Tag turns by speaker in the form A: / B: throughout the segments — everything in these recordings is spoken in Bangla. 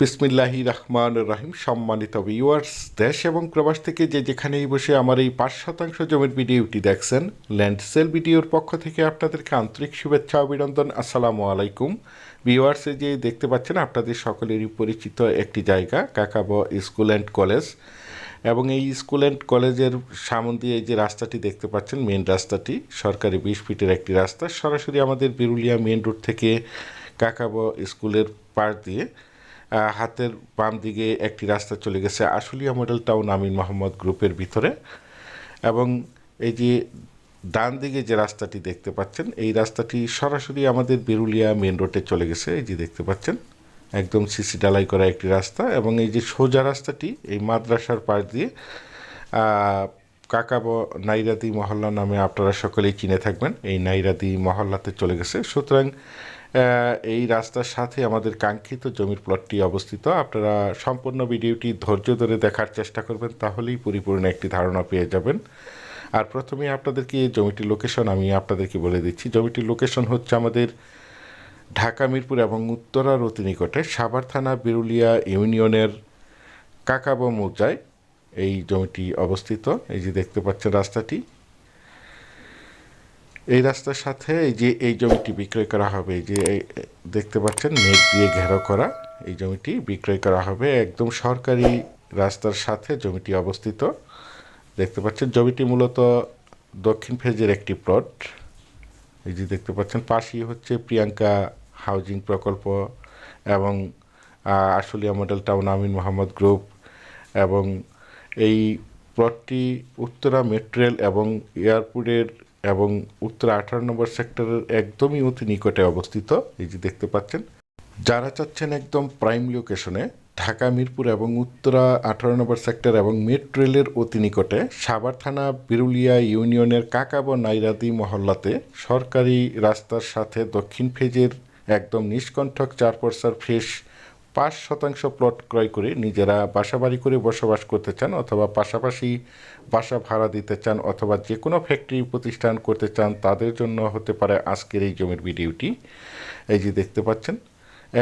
A: বিসমিল্লাহি রহমান রাহিম, সম্মানিত ভিউয়ার্স দেশ এবং প্রবাস থেকে যে যেখানেই বসে আমার এই পাঁচ শতাংশ জমির ভিডিওটি দেখছেন ল্যান্ড সেল ভিডিওর পক্ষ থেকে আপনাদেরকে আন্তরিক শুভেচ্ছা, অভিনন্দন, আসসালামু আলাইকুম। ভিউয়ার্সে যে দেখতে পাচ্ছেন, আপনাদের সকলেরই পরিচিত একটি জায়গা, কাকাবো স্কুল অ্যান্ড কলেজ। এবং এই স্কুল অ্যান্ড কলেজের সামন দিয়ে এই যে রাস্তাটি দেখতে পাচ্ছেন মেন রাস্তাটি, সরকারি বিশ ফিটের একটি রাস্তা, সরাসরি আমাদের বিরুলিয়া মেন রোড থেকে কাকাবো স্কুলের পার দিয়ে হাতের বাম দিকে একটি রাস্তা চলে গেছে আশুলিয়া মডেল টাউন আমিন মোহাম্মদ গ্রুপের ভিতরে। এবং এই যে ডান দিকে যে রাস্তাটি দেখতে পাচ্ছেন, এই রাস্তাটি সরাসরি আমাদের বিরুলিয়া মেন রোডে চলে গেছে। এই যে দেখতে পাচ্ছেন, একদম সিসি ডালাই করা একটি রাস্তা এবং এই যে সোজা রাস্তাটি, এই মাদ্রাসার পাশ দিয়ে কাকাব নাইরাদি মহল্লা নামে আপনারা সকলেই চিনে থাকবেন। এই নাইরাদি মহল্লাতে চলে গেছে। সুতরাং এই রাস্তার সাথে আমাদের কাঙ্ক্ষিত জমির প্লটটি অবস্থিত। আপনারা সম্পূর্ণ ভিডিওটি ধৈর্য ধরে দেখার চেষ্টা করবেন, তাহলেই পরিপূর্ণ একটি ধারণা পেয়ে যাবেন। আর প্রথমে আপনাদেরকে জমিটির লোকেশন আমি আপনাদেরকে বলে দিচ্ছি। জমিটির লোকেশন হচ্ছে আমাদের ঢাকা, মিরপুর এবং উত্তরার অতি নিকটে সাভার থানা, বিরুলিয়া ইউনিয়নের কাকাবো মৌজায় এই জমিটি অবস্থিত। এই যে দেখতে পাচ্ছেন রাস্তাটি এই রাস্তার সাথে এই যে এই জমিটি বিক্রয় করা হবে যে দেখতে পাচ্ছেন নেট দিয়ে ঘেরাও করা এই জমিটি বিক্রয় করা হবে। একদম সরকারি রাস্তার সাথে জমিটি অবস্থিত। দেখতে পাচ্ছেন জমিটি মূলত দক্ষিণ ফেজের একটি প্লট। এই যে দেখতে পাচ্ছেন পাশেই হচ্ছে প্রিয়াঙ্কা হাউজিং প্রকল্প এবং Ashulia model town Amin Mohammad group এবং এই প্লটটি উত্তরা মেট্রেল এবং এয়ারপোর্টের এবং উত্তরা আঠারো নম্বর সেক্টরের একদমই অতি নিকটে অবস্থিত, এই যে দেখতে পাচ্ছেন, যারা চাচ্ছেন একদম প্রাইম লোকেশনে ঢাকা, মিরপুর এবং উত্তরা আঠারো নম্বর সেক্টর এবং মেট্রো রেলের অতি নিকটে, সাভার থানা, বিরুলিয়া ইউনিয়নের কাকাব নাইরাদি মহল্লাতে সরকারি রাস্তার সাথে দক্ষিণ ফেজের একদম নিষ্কণ্ঠক চার পর্সার ফ্রেশ পাঁচ শতাংশ প্লট ক্রয় করে নিজেরা বাসাবাড়ি করে বসবাস করতে চান অথবা পাশাপাশি বাসা ভাড়া দিতে চান অথবা যে কোনো ফ্যাক্টরি প্রতিষ্ঠান করতে চান, তাদের জন্য হতে পারে আজকের এই জমির ভিডিওটি। এই যে দেখতে পাচ্ছেন,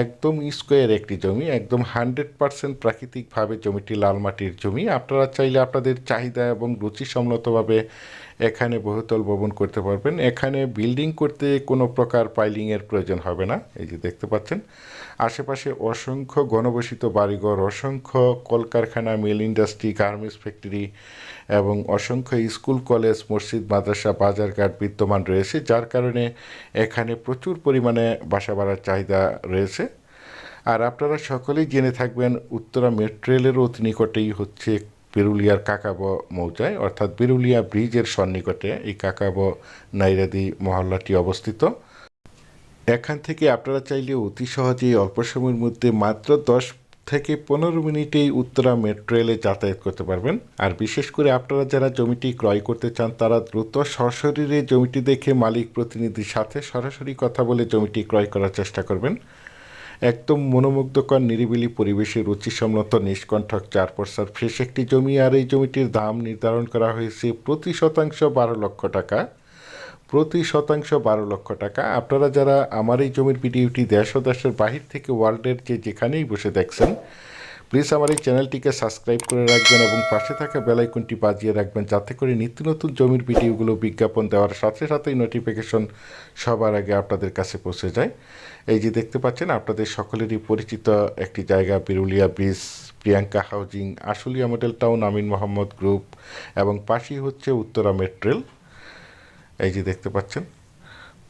A: একদম স্কোয়ার একটি জমি, একদম হান্ড্রেড পার্সেন্ট প্রাকৃতিকভাবে জমিটি লাল মাটির জমি। আপনারা চাইলে আপনাদের চাহিদা এবং রুচিসম্মতভাবে এখানে বহুতল ভবন করতে পারবেন। এখানে বিল্ডিং করতে কোনো প্রকার পাইলিংয়ের প্রয়োজন হবে না, এই যে দেখতে পাচ্ছেন। আশেপাশে অসংখ্য ঘনবসিত বাড়িঘর, অসংখ্য কলকারখানা, মিল ইন্ডাস্ট্রি, গার্মেন্টস ফ্যাক্টরি এবং অসংখ্য স্কুল, কলেজ, মসজিদ, মাদ্রাসা, বাজারঘাট বিদ্যমান রয়েছে, যার কারণে এখানে প্রচুর পরিমাণে বাসা বাড়ার চাহিদা রয়েছে। আর আপনারা সকলেই জেনে থাকবেন, উত্তরা মেট্রো রেলের অতি নিকটেই হচ্ছে বিরুলিয়ার কাকাব মৌজায়, অর্থাৎ বিরুলিয়া ব্রিজের সন্নিকটে এই কাকাব নাইরাদি মহল্লাটি অবস্থিত। এখান থেকে আপনারা চাইলে অতি সহজেই অল্প সময়ের মধ্যে মাত্র দশ থেকে পনেরো মিনিটেই উত্তরা মেট্রো রেলে যাতায়াত করতে পারবেন। আর বিশেষ করে আপনারা যারা জমিটি ক্রয় করতে চান, তারা দ্রুত সশরীরে জমিটি দেখে মালিক প্রতিনিধির সাথে সরাসরি কথা বলে জমিটি ক্রয় করার চেষ্টা করবেন। একদম মনোমুগ্ধকর, নিরিবিলি পরিবেশে রুচিসম্মত নিষ্কণ্ঠক চার পর্সার ফ্রেশ একটি জমি, আর এই জমিটির দাম নির্ধারণ করা হয়েছে প্রতি শতাংশ বারো লক্ষ টাকা। প্রতি শতাংশ বারো লক্ষ টাকা। আপনারা যারা আমার এই জমির পিডিউটি দেশ ও দেশের বাহির থেকে ওয়ার্ল্ডের যে যেখানেই বসে দেখছেন প্লিজ আমার এই চ্যানেলটিকে সাবস্ক্রাইব করে রাখবেন এবং পাশে থাকা বেলাইকনটি বাজিয়ে রাখবেন যাতে করে নিত্য নতুন জমির ভিডিওগুলো বিজ্ঞাপন দেওয়ার সাথে সাথেই নোটিফিকেশন সবার আগে আপনাদের কাছে পৌঁছে যায়। এই যে দেখতে পাচ্ছেন, আপনাদের সকলেরই পরিচিত একটি জায়গা, Birulia bridge, Priyanka housing, Ashulia model town Amin Mohammad group এবং পাশেই হচ্ছে উত্তরা মেট্রেল এই যে দেখতে পাচ্ছেন